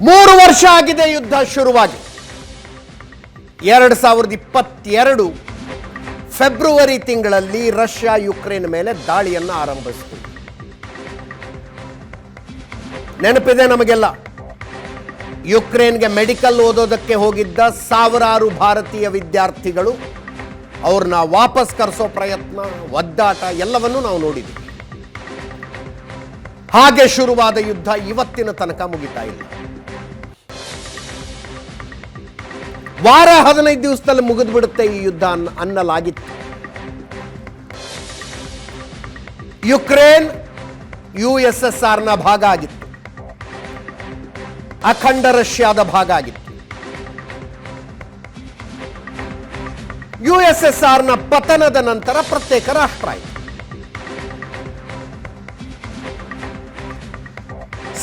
ಮೂರು ವರ್ಷ ಆಗಿದೆ ಯುದ್ಧ ಶುರುವಾಗಿ. ಎರಡು ಸಾವಿರದ ಇಪ್ಪತ್ತೆರಡು ಫೆಬ್ರವರಿ ತಿಂಗಳಲ್ಲಿ ರಷ್ಯಾ ಯುಕ್ರೇನ್ ಮೇಲೆ ದಾಳಿಯನ್ನು ಆರಂಭಿಸಿತು. ನೆನಪಿದೆ ನಮಗೆಲ್ಲ? ಯುಕ್ರೇನ್ಗೆ ಮೆಡಿಕಲ್ ಓದೋದಕ್ಕೆ ಹೋಗಿದ್ದ ಸಾವಿರಾರು ಭಾರತೀಯ ವಿದ್ಯಾರ್ಥಿಗಳು ಅವ್ರನ್ನ ವಾಪಸ್ ಕರೆಸೋ ಪ್ರಯತ್ನ, ಒದ್ದಾಟ ಎಲ್ಲವನ್ನೂ ನಾವು ನೋಡಿದ್ವಿ. ಹಾಗೆ ಶುರುವಾದ ಯುದ್ಧ ಇವತ್ತಿನ ತನಕ ಮುಗಿತಾ ಇಲ್ಲ. ವಾರ ಹದಿನೈದು ದಿವಸದಲ್ಲಿ ಮುಗಿದು ಬಿಡುತ್ತೆ ಈ ಯುದ್ಧ ಅನ್ನ ಅನ್ನಲಾಗಿತ್ತು. ಯುಕ್ರೇನ್ ಯು ಎಸ್ ಎಸ್ನ ಭಾಗ ಆಗಿತ್ತು. ಅಖಂಡ ರಷ್ಯಾದ ಭಾಗ ಆಗಿತ್ತು. ಯು ಎಸ್ ಎಸ್ ಆರ್ನ ಪತನದ ನಂತರ ಪ್ರತ್ಯೇಕ ರಾಷ್ಟ್ರ ಆಯಿತು.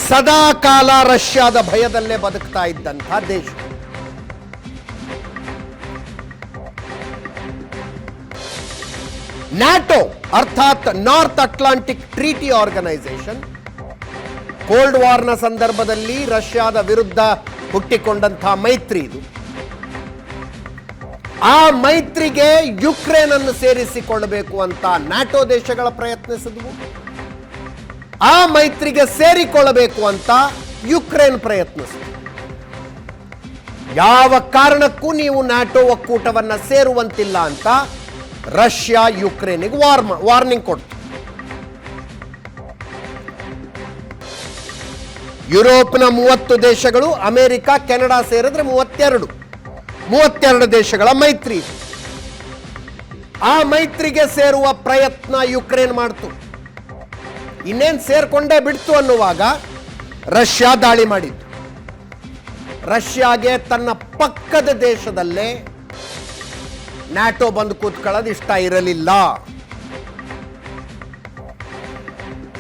ಸದಾ ಕಾಲ ರಷ್ಯಾದ ಭಯದಲ್ಲೇ ಬದುಕ್ತಾ ಇದ್ದಂತಹ ದೇಶ. ನ್ಯಾಟೋ ಅರ್ಥಾತ್ North Atlantic Treaty Organisation, cold ವಾರ್ನ ಸಂದರ್ಭದಲ್ಲಿ ರಷ್ಯಾದ ವಿರುದ್ಧ ಹುಟ್ಟಿಕೊಂಡಂತಹ ಮೈತ್ರಿ ಇದು. ಆ ಮೈತ್ರಿಗೆ ಯುಕ್ರೇನ್ ಅನ್ನು ಸೇರಿಸಿಕೊಳ್ಳಬೇಕು ಅಂತ ನ್ಯಾಟೋ ದೇಶಗಳ ಪ್ರಯತ್ನಿಸಿದ್ವು. ಆ ಮೈತ್ರಿಗೆ ಸೇರಿಕೊಳ್ಳಬೇಕು ಅಂತ ಯುಕ್ರೇನ್ ಪ್ರಯತ್ನಿಸಿತು. ಯಾವ ಕಾರಣಕ್ಕೂ ನೀವು ನ್ಯಾಟೋ ಒಕ್ಕೂಟವನ್ನು ಸೇರುವಂತಿಲ್ಲ ಅಂತ ರಷ್ಯಾ ಯುಕ್ರೇನಿಗೆ ವಾರ್ ವಾರ್ನಿಂಗ್ ಕೊಟ್ಟು ಯುರೋಪ್ನ ಮೂವತ್ತು ದೇಶಗಳು, ಅಮೆರಿಕ, ಕೆನಡಾ ಸೇರಿದ್ರೆ ಮೂವತ್ತೆರಡು. ಮೂವತ್ತೆರಡು ದೇಶಗಳ ಮೈತ್ರಿ. ಆ ಮೈತ್ರಿಗೆ ಸೇರುವ ಪ್ರಯತ್ನ ಯುಕ್ರೇನ್ ಮಾಡ್ತು. ಇನ್ನೇನು ಸೇರ್ಕೊಂಡೇ ಬಿಡ್ತು ಅನ್ನುವಾಗ ರಷ್ಯಾ ದಾಳಿ ಮಾಡಿತ್ತು ರಷ್ಯಾಗೆ ತನ್ನ ಪಕ್ಕದ ದೇಶದಲ್ಲೇ ನ್ಯಾಟೋ ಬಂದು ಕೂತ್ಕೊಳ್ಳೋದು ಇಷ್ಟ ಇರಲಿಲ್ಲ.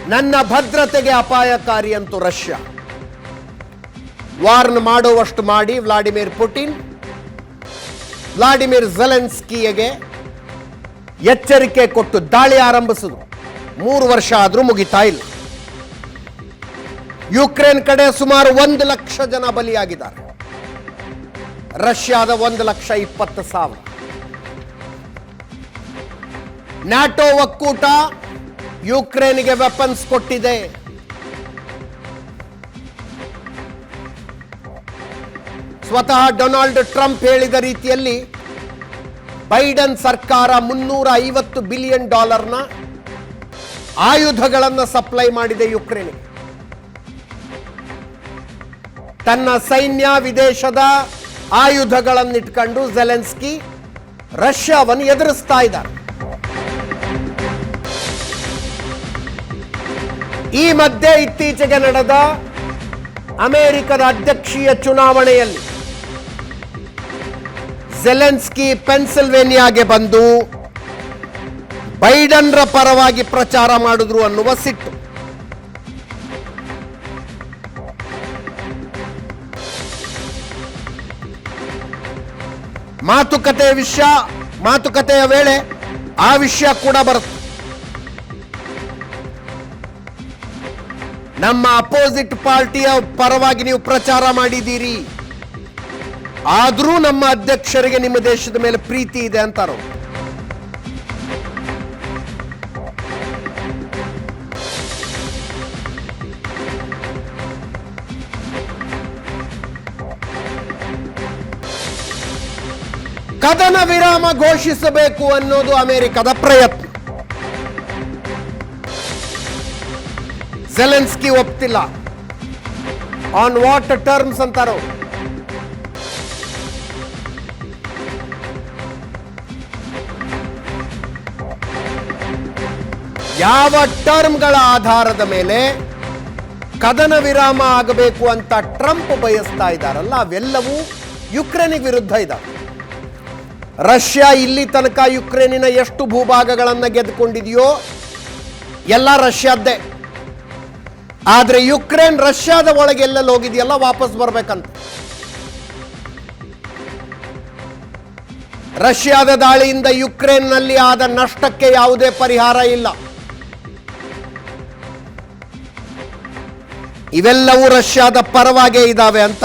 ನನ್ನ ಭದ್ರತೆಗೆ ಅಪಾಯಕಾರಿ ಅಂತೂ ರಷ್ಯಾ. ವಾರ್ನ್ ಮಾಡುವಷ್ಟು ಮಾಡಿ ವ್ಲಾಡಿಮಿರ್ ಪುಟಿನ್, ವ್ಲಾಡಿಮಿರ್ ಝೆಲೆನ್ಸ್ಕಿಯಗೆ ಎಚ್ಚರಿಕೆ ಕೊಟ್ಟು ದಾಳಿ ಆರಂಭಿಸಿದ್ರು. ಮೂರು ವರ್ಷ ಆದರೂ ಮುಗಿತಾ ಇಲ್ಲ. ಯುಕ್ರೇನ್ ಕಡೆ ಸುಮಾರು ಒಂದು ಲಕ್ಷ ಜನ ಬಲಿಯಾಗಿದ್ದಾರೆ. ರಷ್ಯಾದ ಒಂದು ಲಕ್ಷ ಇಪ್ಪತ್ತು ಸಾವಿರ. ನ್ಯಾಟೋ ಒಕ್ಕೂಟ ಯುಕ್ರೇನ್ಗೆ ವೆಪನ್ಸ್ ಕೊಟ್ಟಿದೆ. ಸ್ವತಃ ಡೊನಾಲ್ಡ್ ಟ್ರಂಪ್ ಹೇಳಿದ ರೀತಿಯಲ್ಲಿ ಬೈಡನ್ ಸರ್ಕಾರ ಮುನ್ನೂರ ಐವತ್ತು ಬಿಲಿಯನ್ ಡಾಲರ್ನ ಆಯುಧಗಳನ್ನು ಸಪ್ಲೈ ಮಾಡಿದೆ ಯುಕ್ರೇನ್ಗೆ. ತನ್ನ ಸೈನ್ಯ, ವಿದೇಶದ ಆಯುಧಗಳನ್ನಿಟ್ಕೊಂಡು ಜೆಲೆನ್ಸ್ಕಿ ರಷ್ಯಾವನ್ನು ಎದುರಿಸ್ತಾ ಇದ್ದಾರೆ. ಈ ಮಧ್ಯೆ ಇತ್ತೀಚೆಗೆ ನಡೆದ ಅಮೆರಿಕದ ಅಧ್ಯಕ್ಷೀಯ ಚುನಾವಣೆಯಲ್ಲಿ ಜೆಲೆನ್ಸ್ಕಿ ಪೆನ್ಸಿಲ್ವೇನಿಯಾಗೆ ಬಂದು ಬೈಡನ್ರ ಪರವಾಗಿ ಪ್ರಚಾರ ಮಾಡಿದ್ರು ಅನ್ನುವ ಸಿಟ್ಟು. ಮಾತುಕತೆಯ ವಿಷಯ, ಮಾತುಕತೆಯ ವೇಳೆ ಆ ವಿಷಯ ಕೂಡ ಬರುತ್ತೆ. ನಮ್ಮ ಅಪೋಸಿಟ್ ಪಾರ್ಟಿಯ ಪರವಾಗಿ ನೀವು ಪ್ರಚಾರ ಮಾಡಿದ್ದೀರಿ. ಆದರೂ ನಮ್ಮ ಅಧ್ಯಕ್ಷರಿಗೆ ನಿಮ್ಮ ದೇಶದ ಮೇಲೆ ಪ್ರೀತಿ ಇದೆ ಅಂತಾರೋ? ಕದನ ವಿರಾಮ ಘೋಷಿಸಬೇಕು ಅನ್ನೋದು ಅಮೆರಿಕದ ಪ್ರಯತ್ನ. ಜೆಲೆನ್ಸ್ಕಿ ಒಪ್ತಿಲ್ಲ. ಆನ್ ವಾಟ್ ಟರ್ಮ್ಸ್ ಅಂತಾರೋ? ಯಾವ ಟರ್ಮ್ಗಳ ಆಧಾರದ ಮೇಲೆ ಕದನ ವಿರಾಮ ಆಗಬೇಕು ಅಂತ ಟ್ರಂಪ್ ಬಯಸ್ತಾ ಇದ್ದಾರಲ್ಲ, ಅವೆಲ್ಲವೂ ಯುಕ್ರೇನಿಗೆ ವಿರುದ್ಧ ಇದೆ ರಷ್ಯಾ ಇಲ್ಲಿ ತನಕ ಯುಕ್ರೇನಿನ ಎಷ್ಟು ಭೂಭಾಗಗಳನ್ನು ಗೆದ್ದುಕೊಂಡಿದೆಯೋ ಎಲ್ಲ ರಷ್ಯಾದ್ದೇ. ಆದ್ರೆ ಯುಕ್ರೇನ್ ರಷ್ಯಾದ ಒಳಗೆ ಎಲ್ಲೆಲ್ಲಿ ಹೋಗಿದೆಯಲ್ಲ ವಾಪಸ್ ಬರ್ಬೇಕಂತ. ರಷ್ಯಾದ ದಾಳಿಯಿಂದ ಯುಕ್ರೇನ್ನಲ್ಲಿ ಆದ ನಷ್ಟಕ್ಕೆ ಯಾವುದೇ ಪರಿಹಾರ ಇಲ್ಲ. ಇವೆಲ್ಲವೂ ರಷ್ಯಾದ ಪರವಾಗೇ ಇದ್ದಾವೆ ಅಂತ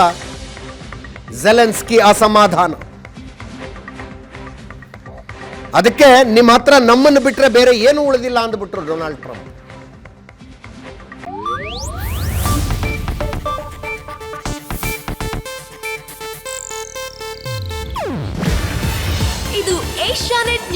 ಜೆಲೆನ್ಸ್ಕಿ ಅಸಮಾಧಾನ. ಅದಕ್ಕೆ ನಿಮ್ಮ ಹತ್ರ ನಮ್ಮನ್ನು ಬಿಟ್ಟರೆ ಬೇರೆ ಏನು ಉಳಿದಿಲ್ಲ ಅಂದ್ಬಿಟ್ರು ಡೊನಾಲ್ಡ್ ಟ್ರಂಪ್.